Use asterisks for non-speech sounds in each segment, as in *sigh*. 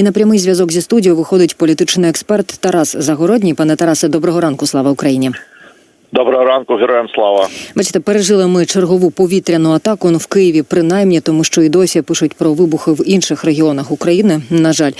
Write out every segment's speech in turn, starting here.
І на прямий зв'язок зі студією виходить політичний експерт Тарас Загородній. Пане Тарасе, доброго ранку. Слава Україні. Доброго ранку, героям слава. Бачите, пережили ми чергову повітряну атаку ну, в Києві, принаймні, тому що і досі пишуть про вибухи в інших регіонах України. На жаль,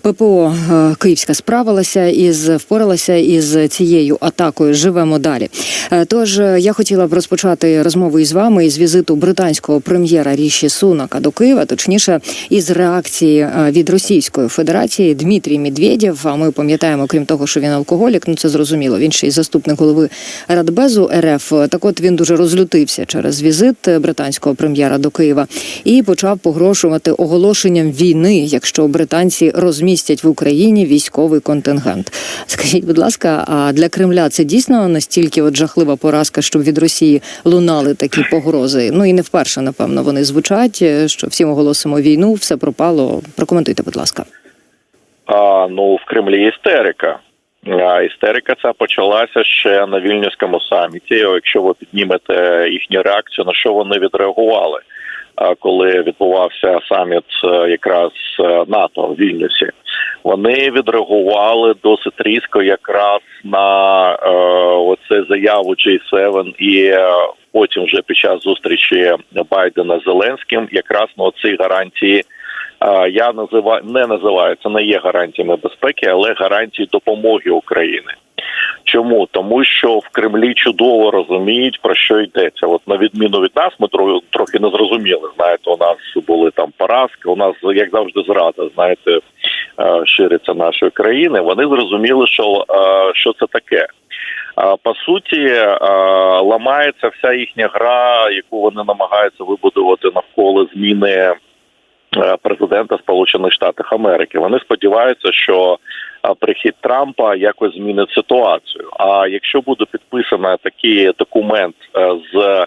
ППО е, Київська справилася із впоралася із цією атакою. Живемо далі. Е, Тож е, я хотіла б розпочати розмову із вами із візиту британського прем'єра Ріші Сунака до Києва, точніше, із реакції від Російської Федерації Дмитрій Медведєв. А ми пам'ятаємо, крім того, що він алкоголік, ну це зрозуміло. Він ще й заступник голови Радбезу РФ. Так от він дуже розлютився через візит британського прем'єра до Києва і почав погрожувати оголошенням війни, якщо британці розмістять в Україні військовий контингент. Скажіть, будь ласка, а для Кремля це дійсно настільки от жахлива поразка, щоб від Росії лунали такі погрози? Ну і не вперше, напевно, вони звучать. Що всім оголосимо війну, все пропало. Прокоментуйте, будь ласка. А, ну в Кремлі істерика. Істерика ця почалася ще на вільнюському саміті. Якщо ви піднімете їхню реакцію, на що вони відреагували, коли відбувався саміт е, якраз е, НАТО в Вільнюсі, вони відреагували досить різко якраз на е, оце заяву G7 і е, потім вже під час зустрічі Байдена з Зеленським, якраз на ці гарантії. Я називаю не називаю це не є гарантіями безпеки, але гарантії допомоги України. Чому тому, що в Кремлі чудово розуміють про що йдеться? От на відміну від нас, ми трохи, трохи не зрозуміли. Знаєте, у нас були там поразки. У нас як завжди зрада. Знаєте, е, шириться нашої країни. Вони зрозуміли, що, е, що це таке. По суті, е, ламається вся їхня гра, яку вони намагаються вибудувати навколо зміни президента Сполучених Штатів Америки. Вони сподіваються, що е, прихід Трампа якось змінить ситуацію. А якщо буде підписано такий документ е, з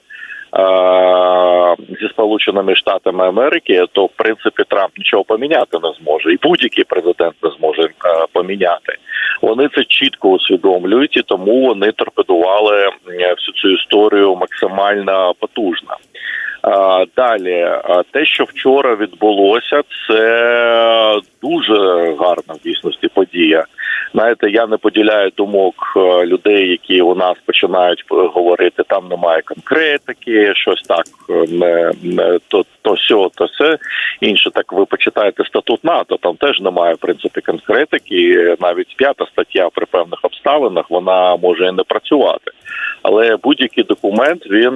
е, зі Сполученими Штатами Америки, то в принципі Трамп нічого поміняти не зможе, і будь-який президент не зможе е, поміняти. Вони це чітко усвідомлюють, і тому вони торпедували е, всю цю історію максимально потужно. Далі, те, що вчора відбулося, це дуже гарна в дійсності подія. Знаєте, я не поділяю думок е, людей, які у нас починають е, говорити, там немає конкретики, щось так е, не, не то, то сьо, то все інше. Так ви почитаєте статут НАТО, там теж немає в принципі конкретики. Навіть п'ята стаття при певних обставинах вона може і не працювати. Але будь-який документ він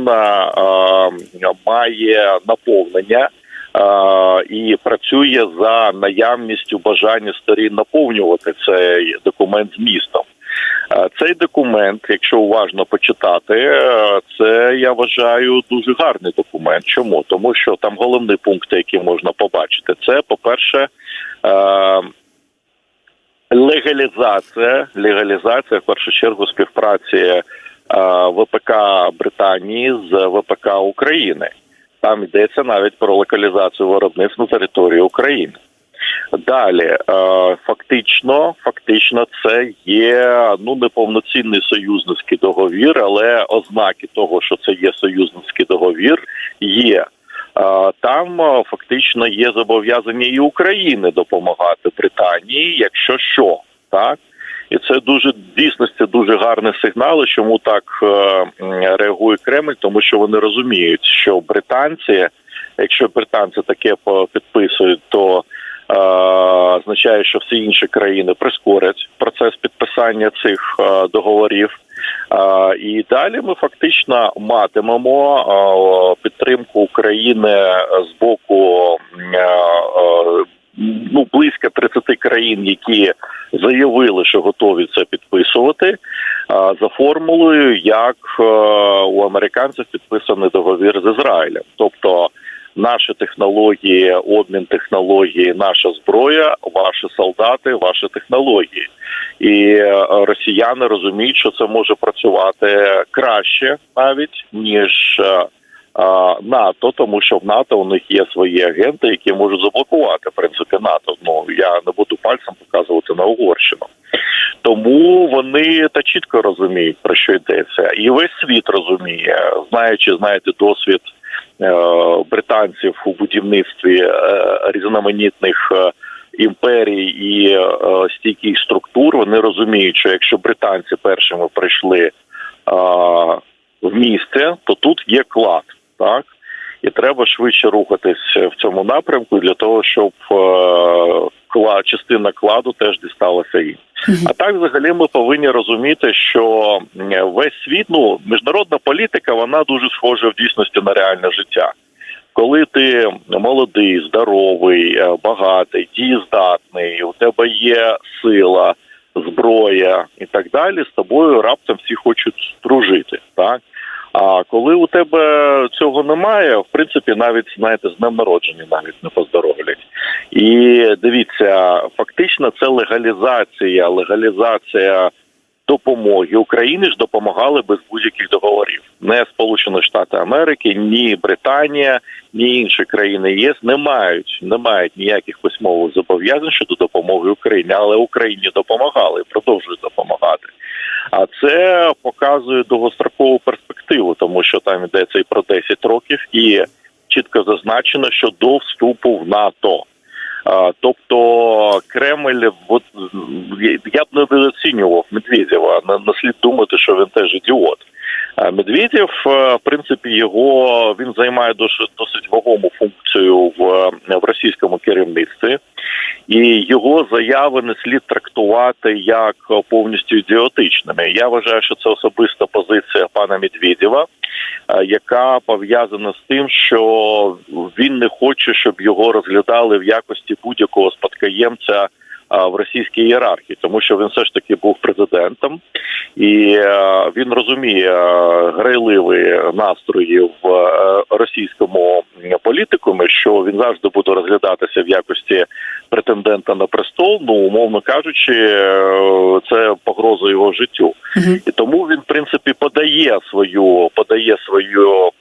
має наповнення і працює за наявністю бажання сторін наповнювати цей документ змістом. Цей документ, якщо уважно почитати, це я вважаю дуже гарний документ. Чому? Тому що там головні пункти, які можна побачити, це по-перше. е, Легалізація, легалізація в першу чергу співпраці ВПК Британії з ВПК України. Там йдеться навіть про локалізацію виробництв на території України. Далі, е, фактично, фактично, це є ну неповноцінний союзницький договір, але ознаки того, що це є союзницький договір, є. Е, Там е, фактично є зобов'язання і України допомагати Британії, якщо що, так і це дуже дійсності дуже гарний сигнал. Чому так е, реагує Кремль? Тому що вони розуміють, що британці, якщо британці таке підписують, то е, означає, що всі інші країни прискорять процес підписання цих е, договорів. Е, і далі ми фактично матимемо е, підтримку України з боку е, ну близько 30 країн, які заявили, що готові це підписувати. За формулою, як е, у американців підписаний договір з Ізраїлем, тобто наші технології, обмін технології, наша зброя, ваші солдати, ваші технології, і е, росіяни розуміють, що це може працювати краще навіть ніж. НАТО, тому що в НАТО у них є свої агенти, які можуть заблокувати в принципі НАТО. Ну я не буду пальцем показувати на Угорщину. Тому вони та чітко розуміють про що йдеться, і весь світ розуміє, знаючи, знаєте, досвід е, британців у будівництві е, різноманітних. е, імперій і е, стійких структур. Вони розуміють, що якщо британці першими прийшли е, в місце, то тут є клад, так і треба швидше рухатись в цьому напрямку для того, щоб е, кла- частина кладу теж дісталася їм. А так, взагалі, ми повинні розуміти, що весь світ, ну міжнародна політика, вона дуже схожа в дійсності на реальне життя. Коли ти молодий, здоровий, е, багатий, дієздатний, у тебе є сила, зброя і так далі, з тобою раптом всі хочуть дружити, так? А коли у тебе цього немає, в принципі, навіть знаєте, з днем народження навіть не поздоровлять. І дивіться, фактично, це легалізація, легалізація допомоги Україні ж допомагали без будь-яких договорів. Не Сполучені Штати Америки, ні Британія, ні інші країни ЄС не мають не мають ніяких письмових зобов'язань щодо допомоги Україні, але Україні допомагали і продовжують допомагати. А це показує довгострокову перспективу, що там йдеться і про 10 років, і чітко зазначено, що до вступу в НАТО. Тобто Кремль, я б не недооцінював Медведєва. Не, слід думати, що він теж ідіот. Медведєв, в принципі, його він займає досить досить вагому функцію в, в російському керівництві, і його заяви не слід трактувати як повністю ідіотичними. Я вважаю, що це особиста позиція пана Медведєва, яка пов'язана з тим, що він не хоче, щоб його розглядали в якості будь-якого спадкоємця в російській ієрархії, тому що він все ж таки був президентом, і е, він розуміє е, грайливі настрої в е, російському політикумі, що він завжди буде розглядатися в якості претендента на престол. Ну умовно кажучи, е, це погроза його життю, Мгм. і тому він в принципі подає свою подає свою.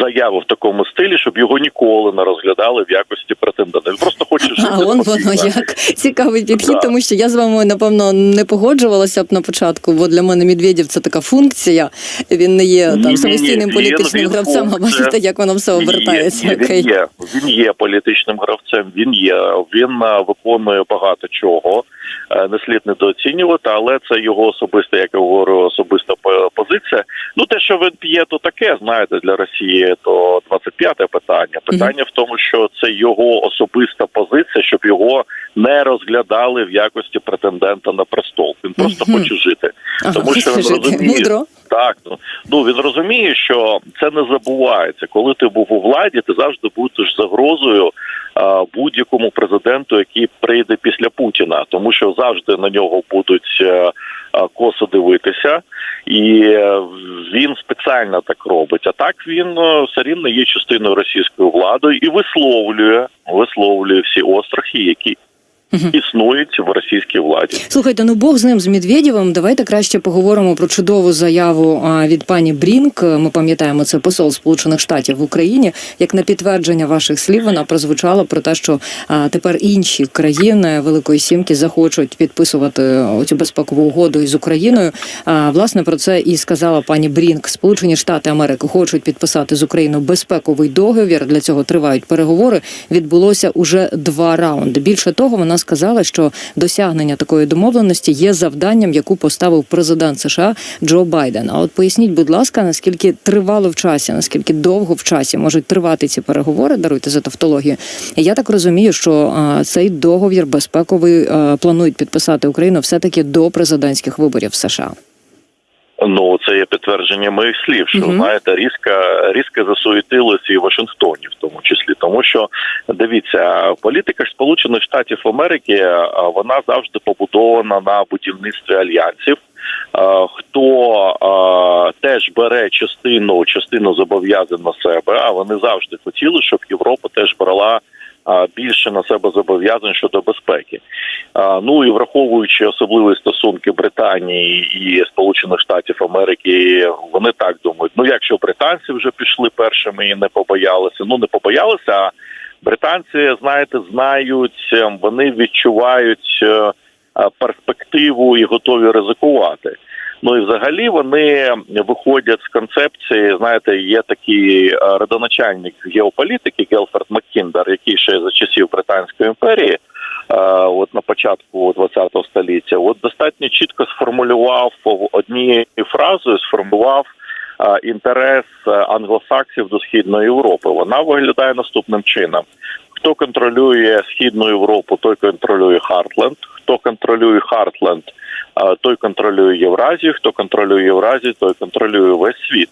Заяву в такому стилі, щоб його ніколи не розглядали в якості претендента. Він просто хоче жити. А он воно як цікавий підхід, Да. тому що я з вами напевно не погоджувалася б на початку, бо для мене Медведєв це така функція. Він не є там самостійним він- політичним він гравцем, а бачите, як воно все обертається. Він Окей. він є, він є політичним гравцем. Він є. Він е, виконує багато чого. Е, Не слід недооцінювати, але це його особиста, як я говорю, особиста по- позиція. Ну те, що він п'є, то таке, знаєте, для Росії то 25-те питання. Питання в тому, що це його особиста позиція, щоб його не розглядали в якості претендента на престол. Він просто Мгм. хоче жити, Ага, тому що він жити. розуміє, Мудро. так, ну, ну він розуміє, що це не забувається. Коли ти був у владі, ти завжди будеш загрозою а, будь-якому президенту, який прийде після Путіна, тому що завжди на нього будуть е, а, косо дивитися, і е, він спеціально так робить. А так він е, все рівно є частиною російської влади і висловлює, висловлює всі острахи, які Мгм. існують в російській владі. Слухайте, ну Бог з ним з Медведєвим. Давайте краще поговоримо про чудову заяву від пані Брінк. Ми пам'ятаємо це посол Сполучених Штатів в Україні. Як на підтвердження ваших слів, вона прозвучала про те, що тепер інші країни Великої Сімки захочуть підписувати цю безпекову угоду із Україною. А, власне про це і сказала пані Брінк. Сполучені Штати Америки хочуть підписати з Україною безпековий договір. Для цього тривають переговори. Відбулося уже два раунди. Більше того, вона сказала, що досягнення такої домовленості є завданням, яку поставив президент США Джо Байден. А от поясніть, будь ласка, наскільки тривало в часі, наскільки довго в часі можуть тривати ці переговори? Даруйте за тавтологію. Я так розумію, що цей договір безпековий планують підписати Україну все таки до президентських виборів в США. Ну, це є підтвердження моїх слів, що Мгм. знаєте, різко, різко засуетилися і в Вашингтоні, в тому числі, тому що дивіться, політика ж Сполучених Штатів Америки вона завжди побудована на будівництві альянсів. Хто а, теж бере частину частину зобов'язань на себе, а вони завжди хотіли, щоб Європа теж брала більше на себе зобов'язань щодо безпеки. Ну і враховуючи особливі стосунки Британії і Сполучених Штатів Америки, вони так думають. Ну якщо британці вже пішли першими і не побоялися, ну не побоялися. а Британці, знаєте, знають, е, вони відчувають е, перспективу і готові ризикувати. Ну і взагалі вони виходять з концепції. Знаєте, є такий е, родоначальник геополітики Гелфорд Маккіндер, який ще за часів Британської імперії от на початку ХХ століття, от достатньо чітко сформулював однією фразою, сформував е, інтерес е, англосаксів до східної Європи. Вона виглядає наступним чином: хто контролює східну Європу, той контролює Хартленд. Хто контролює Хартленд, е, той контролює Євразію. Хто контролює Євразію, той контролює весь світ.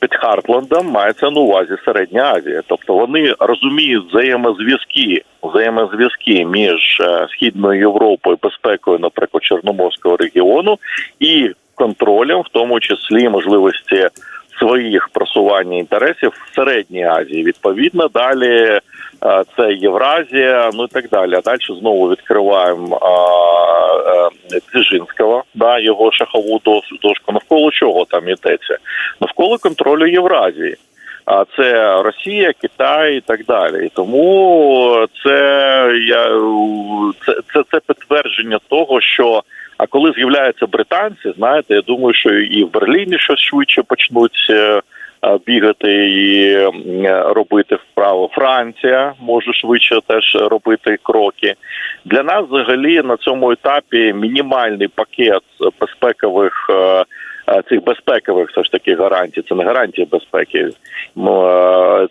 Під Хартландом мається на увазі Середня Азія, тобто вони розуміють взаємозв'язки, взаємозв'язки між е, східною Європою, безпекою, наприклад, Чорноморського регіону і контролем, в тому числі можливості своїх просування інтересів в Середній Азії. Відповідно, далі це Євразія, ну і так далі. А далі знову відкриваємо е, е, да, його шахову дошку. Навколо чого там йдеться? Навколо контролю Євразії. А це Росія, Китай і так далі. І тому це я це, це, це підтвердження того, що а коли з'являються британці, знаєте, я думаю, що і в Берліні щось швидше почнуть е, бігати і е, робити вправо. Франція може швидше теж робити кроки. Для нас взагалі на цьому етапі мінімальний пакет безпекових. е, е, Цих безпекових все ж таки гарантій, це не гарантія безпеки. Е,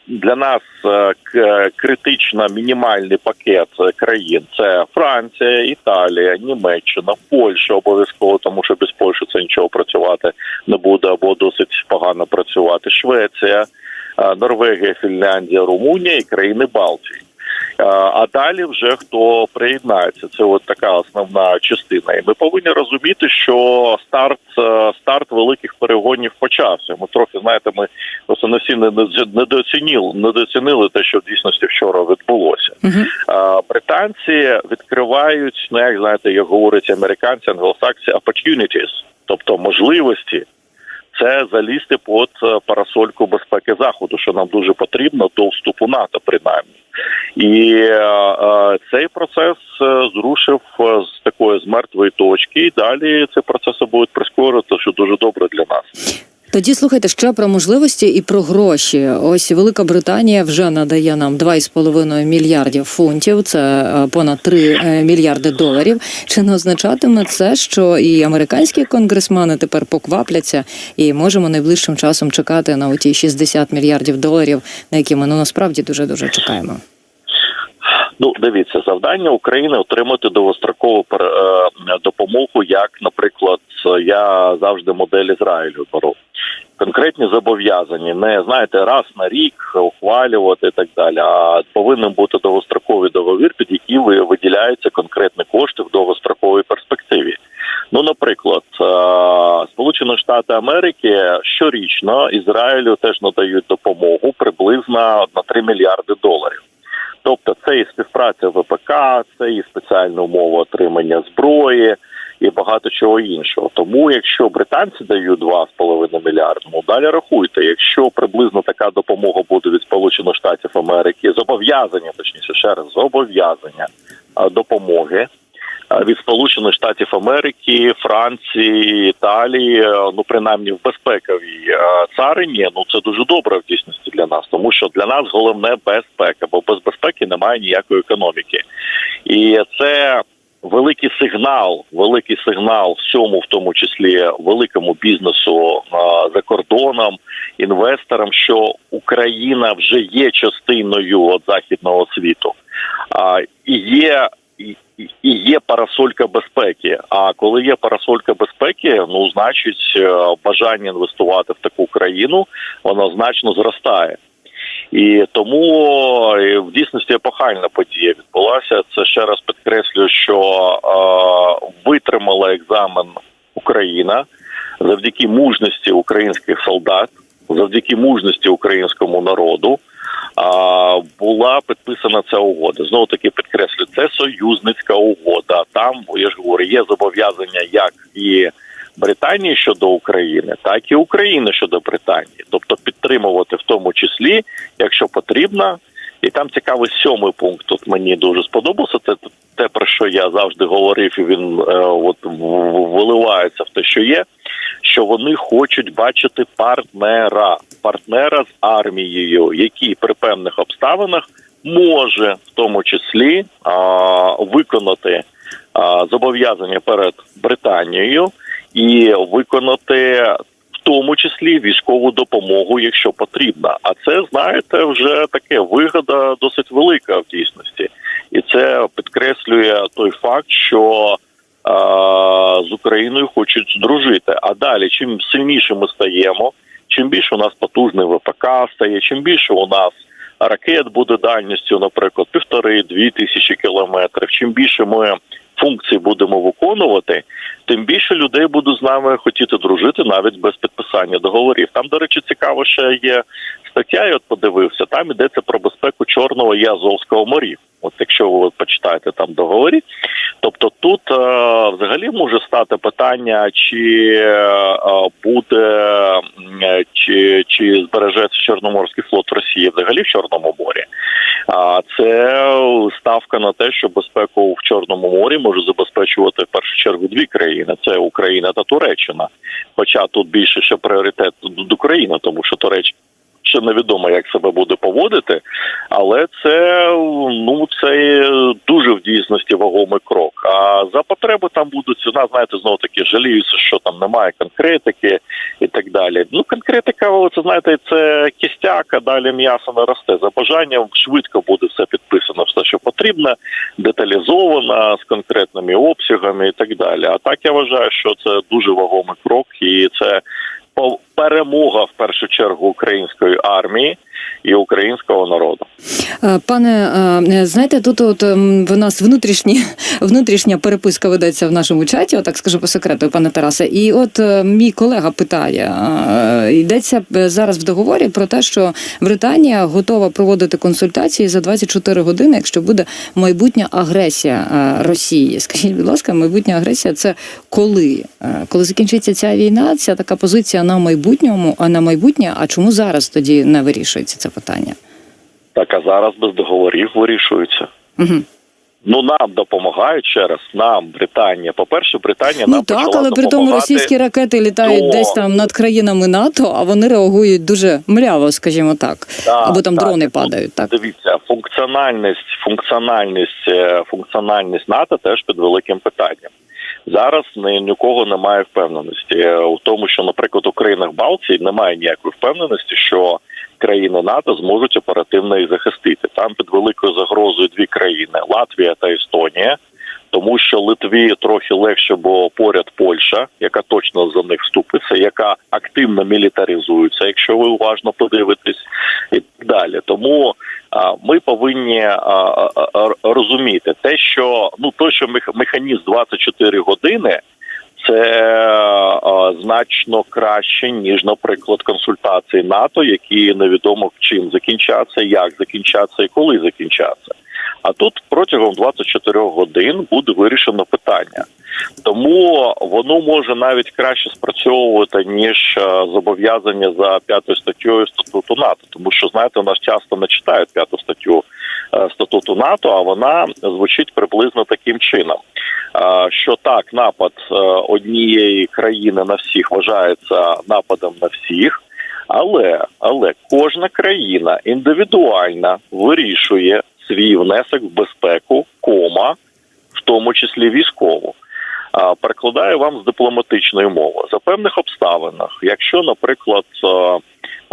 Для нас е, критично мінімальний пакет країн це Франція, Італія, Німеччина, Польща обов'язково, тому що без Польщі це нічого працювати не буде або досить погано працювати. Швеція, е, Норвегія, Фінляндія, Румунія і країни Балтії. Е, А далі вже хто приєднається, це от така основна частина. І ми повинні розуміти, що старт е, старт великих перегонів почався. Ми трохи знаєте, ми просто не всі недооцінили, недооцінили те, що в дійсності вчора відбулося. Е, Британці відкривають, ну як знаєте, як говорять американці, англосакси, opportunities, тобто можливості. Це залізти під е, парасольку безпеки заходу, що нам дуже потрібно до вступу НАТО, принаймні. І е, е, цей процес зрушив з такої з мертвої точки, і далі ці процеси будуть прискорити, що дуже добре для нас. Тоді слухайте ще про можливості і про гроші. Ось Велика Британія вже надає нам 2,5 мільярдів фунтів. Це е, понад 3 е, мільярди доларів. Чи не означатиме це, що і американські конгресмени тепер поквапляться, і можемо найближчим часом чекати на оті 60 мільярдів доларів, на які ми ну насправді дуже дуже чекаємо. Ну, дивіться, завдання України отримати довгострокову е, допомогу, як, наприклад, я завжди модель Ізраїлю беру. Конкретні зобов'язані, не знаєте, раз на рік ухвалювати і так далі. А повинен бути довгостроковий договір, під який ви- виділяються конкретні кошти в довгостроковій перспективі. Ну, наприклад, е, Сполучені Штати Америки щорічно Ізраїлю теж надають допомогу приблизно на 3 мільярди доларів. Тобто це і співпраця ВПК, це і спеціальна умова отримання зброї і багато чого іншого. Тому, якщо британці дають 2,5 мільярда, ну далі рахуйте. Якщо приблизно така допомога буде від Сполучених Штатів Америки, зобов'язання, точніше, ще раз зобов'язання допомоги. Від Сполучених Штатів Америки, Франції, Італії, е, ну принаймні в безпековій е, царині, ну це дуже добре в дійсності для нас, тому що для нас головне безпека, бо без безпеки немає ніякої економіки, і це великий сигнал, великий сигнал всьому, в тому числі великому бізнесу а, за кордоном, інвесторам, що Україна вже є частиною от західного світу, а і є. І- є парасолька безпеки. А коли є парасолька безпеки, ну значить е, бажання інвестувати в таку країну воно значно зростає. І тому е, в дійсності епохальна подія відбулася. Це ще раз підкреслюю, що е, витримала екзамен Україна завдяки мужності українських солдат, завдяки мужності українському народу. Була підписана ця угода. Знову таки підкреслю, це союзницька угода. Там я ж говорю, є зобов'язання як і Британії щодо України, так і України щодо Британії, тобто підтримувати в тому числі, якщо потрібно. І там цікавий сьомий пункт. Тут мені дуже сподобався. Це те, про що я завжди говорив, і він е, от виливається в те, що є. Що вони хочуть бачити партнера, партнера з армією, який при певних обставинах може в тому числі а, виконати а, зобов'язання перед Британією і виконати в тому числі військову допомогу, якщо потрібна. А це знаєте, вже таке вигода досить велика в дійсності, і це підкреслює той факт, що з Україною хочуть здружити. А далі, чим сильніше ми стаємо, чим більше у нас потужний ВПК стає, чим більше у нас ракет буде дальністю, наприклад, півтори-дві тисячі кілометрів. Чим більше ми функцій будемо виконувати, тим більше людей буде з нами хотіти дружити навіть без підписання договорів. Там, до речі, цікаво, ще є стаття. Я от подивився. Там йдеться про безпеку Чорного і Азовського морів. От якщо ви почитаєте там договорі, тобто тут е, взагалі може стати питання, чи е, буде м, чи, чи збережеться Чорноморський флот Росії взагалі в Чорному морі. А це ставка на те, що безпеку в Чорному морі може забезпечувати в першу чергу дві країни: це Україна та Туреччина. Хоча тут більше ще пріоритет до України, тому що Туреччина ще невідомо, як себе буде поводити, але це ну це дуже в дійсності вагомий крок. А за потреби там будуть ціна, знаєте, знову таки жаліюся, що там немає конкретики і так далі. Ну, конкретика, це знаєте, це кістяк, а далі м'ясо не росте. За бажанням швидко буде все підписано, все, що потрібно, деталізовано з конкретними обсягами і так далі. А так я вважаю, що це дуже вагомий крок, і це перемога в першу чергу української армії і українського народу. Е, Пане, е, знаєте, тут от ем, в нас внутрішні, *laughs* внутрішня переписка ведеться в нашому чаті, отак скажу по секрету, пане Тарасе. І от е, мій колега питає: йдеться зараз в договорі про те, що Британія готова проводити консультації за 24 години, якщо буде майбутня агресія Росії. Скажіть, будь ласка, майбутня агресія це коли? Коли закінчиться ця війна, ця така позиція на майбутньому, а на майбутнє, а чому зараз тоді не вирішується це питання? Так а зараз без договорів вирішується. Угу. Ну нам допомагають ще раз. Нам Британія. По перше, Британія Ну нам так, почала але при тому російські ракети літають до- десь там над країнами НАТО, а вони реагують дуже мляво, скажімо так. Так, Або там так. дрони Тут, падають. Так Дивіться, функціональність, функціональність, е, функціональність НАТО теж під великим питанням. Зараз ні, у кого немає впевненості Е, у тому, що, наприклад, у країнах Балтії немає ніякої впевненості, що країни НАТО зможуть оперативно їх захистити. Там під великою загрозою дві країни Латвія та Естонія. Тому що Литві трохи легше, бо поряд Польща, яка точно за них вступиться, яка активно мілітаризується, якщо ви уважно подивитесь, і далі. Тому ми повинні розуміти те, що ну то, що мех- механізм 24 години. Це значно краще ніж, наприклад, консультації НАТО, які невідомо чим закінчаться, як закінчаться і коли закінчаться. А тут протягом 24 годин буде вирішено питання. Тому воно може навіть краще спрацьовувати ніж е, зобов'язання за п'ятою статтею статуту НАТО, тому що знаєте, у нас часто не читають п'яту статтю е, статуту НАТО, а вона звучить приблизно таким чином: е, що так, напад однієї країни на всіх вважається нападом на всіх. Але але кожна країна індивідуально вирішує свій внесок в безпеку, кома, в тому числі військову. А, Перекладаю вам з дипломатичної мови. За певних обставинах, якщо, наприклад,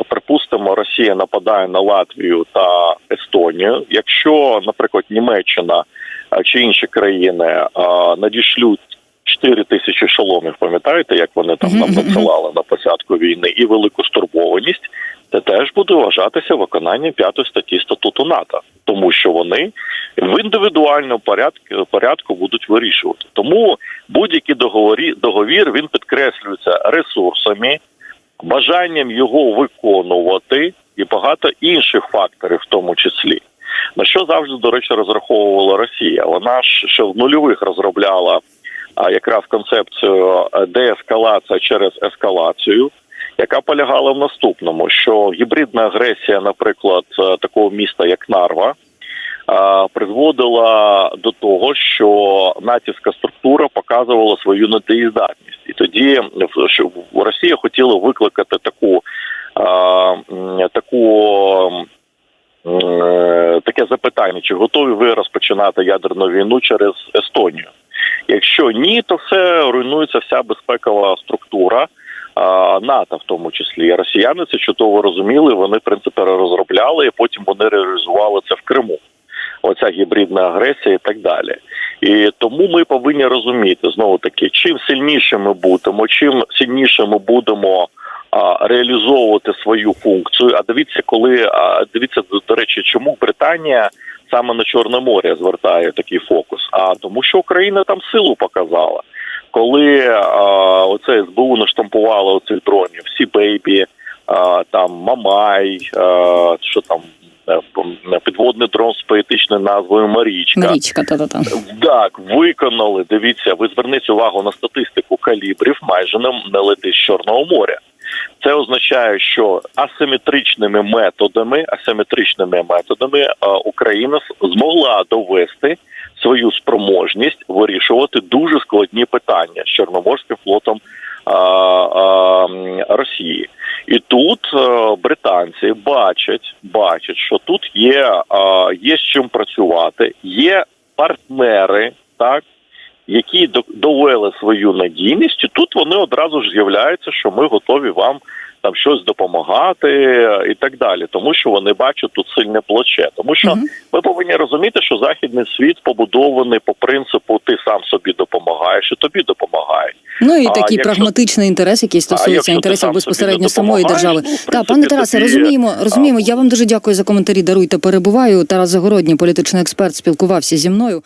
припустимо, Росія нападає на Латвію та Естонію, якщо, наприклад, Німеччина чи інші країни надішлють 4 тисячі шоломів, пам'ятаєте, як вони там нам надсилали на початку війни, і велику стурбованість, це теж буде вважатися виконанням п'ятої статті статуту НАТО, тому що вони в індивідуальному порядку порядку будуть вирішувати. Тому будь-який договорі договір він підкреслюється ресурсами, бажанням його виконувати і багато інших факторів, в тому числі. На що завжди, до речі, розраховувала Росія? Вона ж ще в нульових розробляла а, якраз концепцію е, деескалація через ескалацію, яка полягала в наступному: що гібридна агресія, наприклад, е, такого міста, як Нарва, призводила до того, що натівська структура показувала свою недієздатність, і тоді в- Росія хотіла викликати таку таку. е, таке запитання: чи готові ви розпочинати ядерну війну через Естонію? Якщо ні, то все руйнується вся безпекова структура. НАТО в тому числі росіяни це чудово розуміли. Вони в принципі розробляли, і потім вони реалізували це в Криму. Оця гібридна агресія і так далі. І тому ми повинні розуміти знову таки, чим сильніше ми будемо, чим сильніше ми будемо а, реалізовувати свою функцію. А дивіться, коли а, дивіться до, речі, чому Британія саме на Чорне море звертає такий фокус? А тому, що Україна там силу показала. Коли а, оце СБУ наштампувало оцих дронів, всі бейбі, а, там Мамай, що там підводний дрон з поетичною назвою Марічка. Марічка, та-та-та. Так, виконали. Дивіться, ви зверніть увагу на статистику калібрів, майже не, летить з Чорного моря. Це означає, що асиметричними методами, асиметричними методами е, Україна змогла довести свою спроможність вирішувати дуже складні питання з Чорноморським флотом а, а, Росії. І тут е, британці бачать, бачать, що тут є, є з чим працювати, є партнери, так які довели свою надійність, і тут вони одразу ж з'являються, що ми готові вам там щось допомагати е, і так далі, тому що вони бачать тут сильне плече. Тому що Мгм. ми повинні розуміти, що західний світ побудований по принципу ти сам собі допомагаєш, і тобі допомагають. Ну і А такий якщо- прагматичний інтерес, який стосується інтересів сам безпосередньо самої держави. ну, в Та пане Тарасе, тоді, розуміємо, розуміємо. Я вам дуже дякую за коментарі. Даруйте, перебуваю. Тарас Загородній, політичний експерт, спілкувався зі мною.